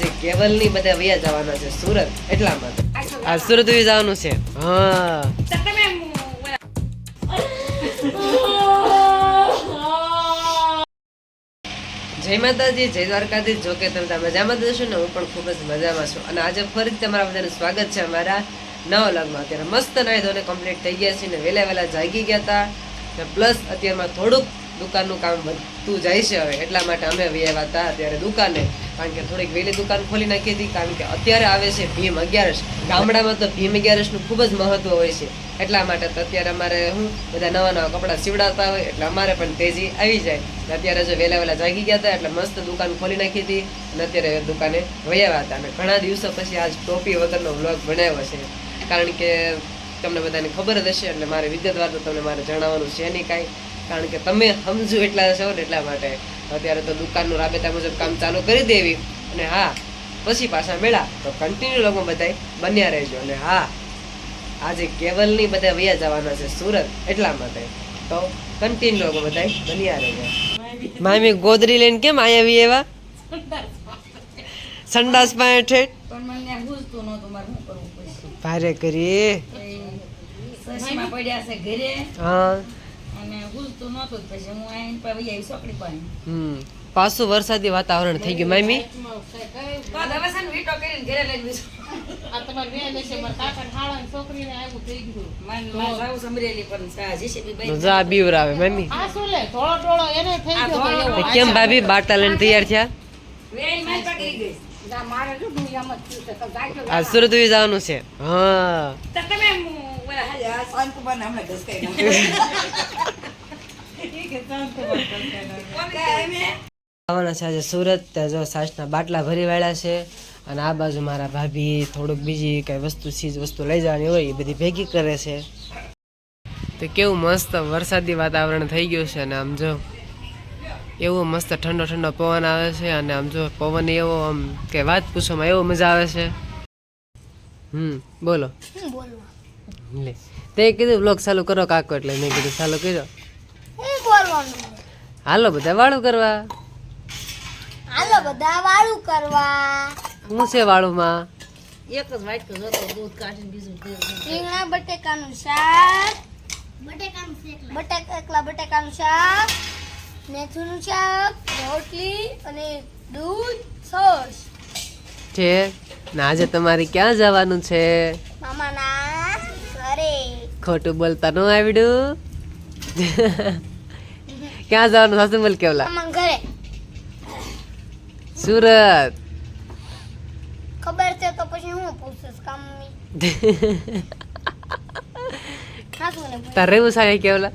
આજે કેવલની બધા વયા જવાના છે, સુરત એટલા માટે આ સુરત બી જવાનું છે. હા. જય માતાજી, જય દ્વારકાજી જો કે તમે મજામાં જ હશો ને, હું પણ ખૂબ જ મજામાં છું. અને આજે ફરી તમારા બધાનું સ્વાગત છે અમારા નવા લગ્નમાં અત્યારે મસ્ત નાઈ ધોને કમ્પ્લીટ થઈ ગયા છે ને, વહેલા વહેલા જાગી ગયા હતા. ને પ્લસ અત્યારમાં થોડુંક દુકાનનું કામ વધતું જાય છે હવે, એટલા માટે અમે આવ્યા હતા અત્યારે દુકાને. કારણ કે થોડીક વહેલી દુકાન ખોલી નાખી હતી, કારણ કે અત્યારે આવે છે ભીમ અગિયારસ. ગામડામાં તો ભીમ અગિયારસનું ખૂબ જ મહત્ત્વ હોય છે. એટલા માટે તો અત્યારે અમારે હું બધા નવા નવા કપડાં સીવડાવતા હોય, એટલે અમારે પણ તેજી આવી જાય. અત્યારે જો વહેલા વહેલા જાગી ગયા હતા, એટલે મસ્ત દુકાન ખોલી નાખી હતી અને અત્યારે દુકાને વયા હતા. અને ઘણા દિવસો પછી આજ ટોપી વગરનો વ્લોગ બનાવ્યો છે. કારણ કે તમને બધાને ખબર જ હશે, એટલે મારે વિગતવાર તો તમને મારે જણાવવાનું છે નહીં કાંઈ. કારણ કે તમે સમજો એટલા છો ને એટલા માટે. અત્યારે તો દુકાનનું રાબેતા મુજબ કામ ચાલુ કરી દેવી. અને હા પછી પાછા મેળા તો કન્ટિન્યુ લોકો બધાય બન્યા રહેજો. અને હા આજે કેવલની બધા વયા જવાના છે સુરત એટલા માટે. તો કન્ટિન્યુ લોકો બધાય બન્યા રહેજો. મામી ગોદરી લઈને કેમ આવ્યા એવા? સંડાસ પાસે ઠેઠ ભારે કરી સસમાં પડ્યા છે ઘરે. હા. અને ગુજતું નહોતું પછી હું આઈને પાછી આવી ચોકડી પાસે પાછું વરસાદી વાતાવરણ થઈ ગયું. મામી? હવે છે ને વીંટો કરીને ઘરે મારે પણ. જા બીવરાવે આ કેમ ભાભી બાટા લઈને તૈયાર થયા? પકડી ગઈ. આ સુરત જવાનું છે. હા. તમે આવવાના છે આજે સુરત જો સાસના બાટલા ભરી વાળ્યા છે અને આ બાજુ મારા ભાભી થોડુંક બીજી કઈ વસ્તુ ચીજ વસ્તુ લઈ જવાની હોય એ બધી ભેગી કરે છે. તો કેવું મસ્ત વરસાદી વાતાવરણ થઈ ગયું છે અને આમ જો એવો મસ્ત ઠંડો ઠંડો પવન આવે છે અને આમ જો પવન એવો આમ કે વાત પૂછવામાં એવો મજા આવે છે. હમ, બોલો. લે. તે કીધું બ્લોગ ચાલુ કરો કાકો એટલે મેં કીધું ચાલુ કર્યો. હાલો બધા વાળું કરવા. હાલો બધા વાળું કરવા. હું છે વાળુંમાં? એક જ વાટકો જોતો દૂધ કાઢીને બીજું રીંગણા બટેકાનું શાક. બટેકાનું બટેકા એકલા બટેકાનું શાક. મેથીનું શાક રોટલી અને દૂધ સોસ. છે. ને આજે તમારે ક્યાં જવાનું છે? મામાના ખોટું બોલતા નો આવડ્યું. ક્યાં જવાનું સાસુ બોલ કેવલા? સુરત. ખબર છે તો પછી હું પૂછીશ કામ તારે શું ને સારી કેવલા.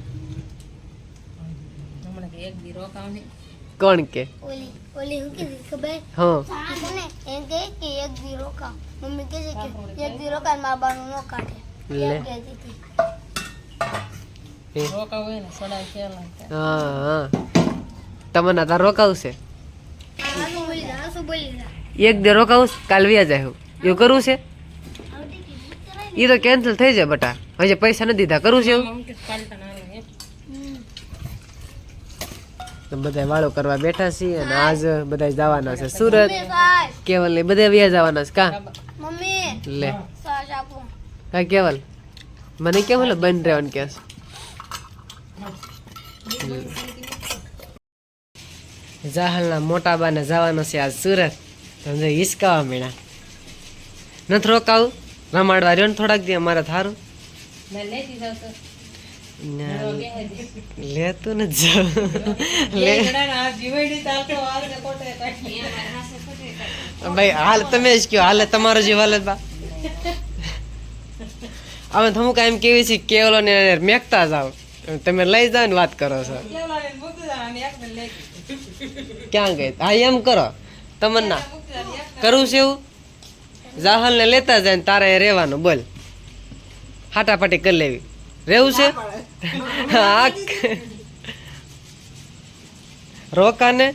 કોણ કે? ઓલી ઓલી હું કીધી ખબર? હા. એમ કે કે એક દી રોકાવ. મમ્મી કે છે કે એક દી રોકાય મા બાનું ન કાઢે. લે એમ કહેતી હતી એ, રોકાવ હોય ને સડાઈ ખેલા હા હા તમને તાર રોકાવું છે? એક દે રોકાવું કાલ વ્યા જાય હું. એવું કરવું છે? એ તો કેન્સલ થઈ જાય બટા. હજી પૈસા નથી દીધા. કરવું છે એવું તો બધા વાળો કરવા બેઠા છીએ અને આજ બધા જવાના છે. સુરત કેવલ ને બધા વ્યા જવાના છે. કા? મમ્મી. લે. કા કેવલ. મને કેમ બંધ રહેવાનું કે જાહલના મોટા બાને જવાનું છે આજ સુરત. તમે હિસકાવા મેળા નથી રોકાવું? રમાડવા રહ્યો ને થોડાક દી અમારે થારું. લેતું ને જાઉં. ભાઈ હાલ તમે જ કયો હાલે તમારો જે હાલત બા. અમે તો એમ કેવી છે કેવલો ને મેકતા જાવ તમે લઈ જાઓ ને વાત કરો છો. ક્યાં ગઈ? હા એમ કરો. તમન્ના. કરવું છે એવું? જાહલ ને લેતા જાય ને તારે અહીં રહેવાનું બોલ. હાટાપાટી કરી લેવી. રહેવું છે? હા રોકાને?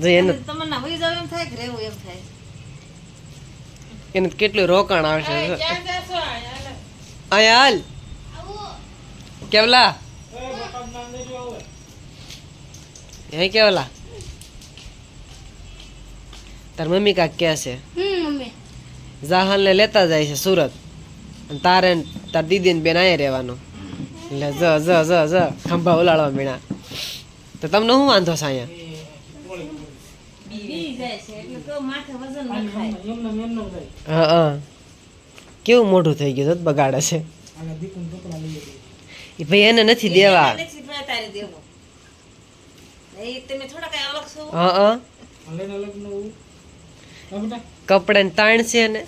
જો એને તમને વહી જાવ એમ થાય કે રહેવું એમ થાય? એને કેટલું રોકાણ આવશે અહીંયા હાલ. કેવલા? હે કેવલા? તાર મમ્મી કાક કે છે. જાહલ ને લેતા જાય છે સુરત. તારે તાર દીદી ને બેન આયે રહેવાનું. એટલે જ જ જ જ ખંભા ઉલાળવા મીણા. તો તમને શું વાંધો છે અહીંયા? બી જાય છે એટલે તો માથે વજન ન ખાય હા હા. કેવું મોઢું થઈ ગયું બગાડે છે? એ ભાઈ એને નથી દેવા. નથી ભાઈ તારે દેવો. એ તમે થોડા કઈ અલગ છો? હા હા. કપડાને તાણ છે ને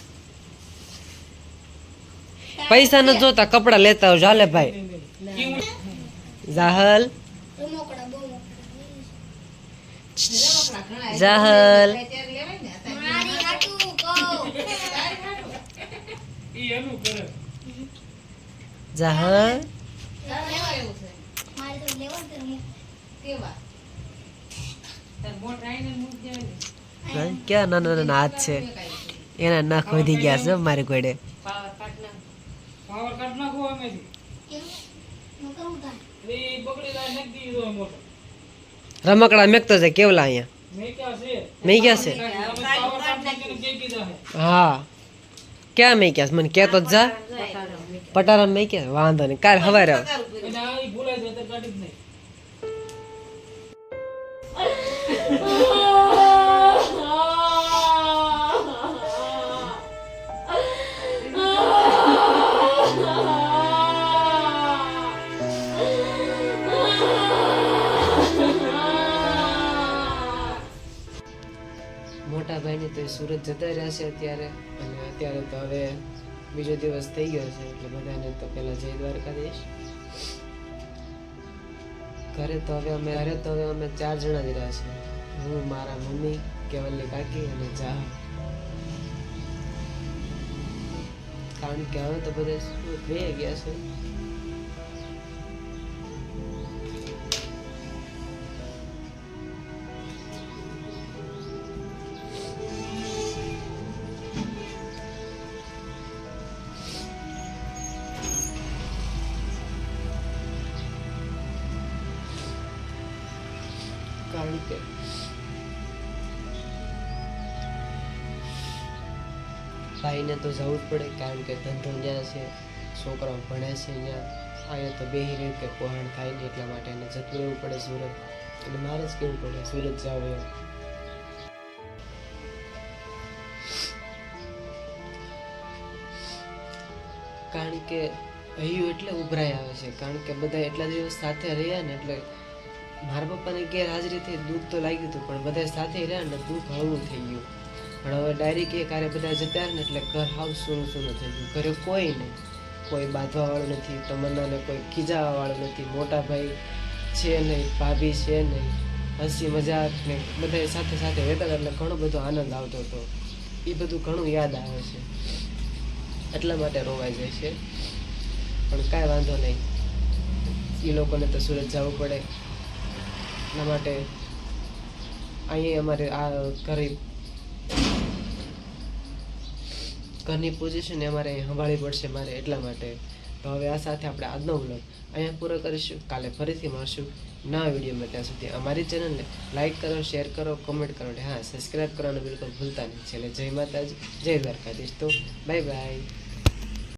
પૈસા ન જોતા કપડા લેતા હોય હાલે ભાઈ. જાહલ. જાહલ. મારી હાટું કહું. જાહલ મારે તો લેવા ને રમકડું. કેવા? નાના નાના હાથ છે? એના નખ વધી ગયા છે મારી ઘોડે. રમકડા મેકતો છે કેવલા અહીંયા? મેં ગયા છે? હા. ક્યાં મેં ગયા છે? મને કેતો જ જા. પટારા મેં ક્યાં વાંધો નહીં કાલ હવારે આવ. મોટા ભાઈને તો સુરત જતા રહ્યા છે અત્યારે. અને અત્યારે તો હવે બીજો દિવસ થઈ ગયો છે, એટલે બધાને તો પેલા જય દ્વારકાધીશ. ઘરે તો હવે અમે ઘરે તો હવે અમે ચાર જણા જ રહ્યા છીએ. હું, મારા મમ્મી, કેવલની કાકી અને જા કારણ કે હવે તો બધા બે ગયા છે. કે ભાઈને તો જવું જ પડે, કારણ કે ધંધો ત્યાં છે, છોકરાઓ ભણે છે અહીંયા અહીંયા તો બેહી રહી કે પહોંચ થાય નહીં એટલા માટે એને જતું રહેવું પડે સુરત. અને મારે જ કેવું પડે, સુરત જાવ એમ. કારણ કે હૈયું એટલે ઉભરાઈ આવે છે, કારણ કે બધા એટલા દિવસ સાથે રહ્યા ને એટલે મારા પપ્પાની ગેરહાજરીથી દુઃખ તો લાગ્યું હતું, પણ બધા સાથે રહ્યા ને દુઃખ હળવું થઈ ગયું. પણ હવે ડાયરેક્ટ એ કારે બધા જતા ને એટલે ઘર હાવ સૂનું સૂનું થઈ ગયું. ઘરે કોઈ નહીં. કોઈ બાંધવાવાળું નથી, તમન્નાને કોઈ ખીજાવાવાળું નથી. મોટા ભાઈ છે નહીં, ભાભી છે નહીં. હસી મજાક ને બધા સાથે સાથે રહેતા એટલે ઘણો બધો આનંદ આવતો હતો. એ બધું ઘણું યાદ આવે છે. એટલા માટે રોવાઈ જાય છે. પણ કાંઈ વાંધો નહીં. એ લોકોને તો સુરત જવું પડે. એટલા માટે અહીંયા અમારે આ ઘરે ઘરની પોઝિશન અમારે અહીં સંભાળવી પડશે મારે એટલા માટે. તો હવે આ સાથે આપણે આજનો વ્લોગ અહીંયા પૂરો કરીશું. કાલે ફરીથી મળશું નવા વિડીયોમાં. ત્યાં સુધી અમારી ચેનલને લાઈક કરો શેર કરો કોમેન્ટ કરો હા સબસ્ક્રાઈબ કરવાનું બિલકુલ ભૂલતા નહીં. છેલ્લે જય માતાજી, જય દ્વારકાધીશ. તો બાય બાય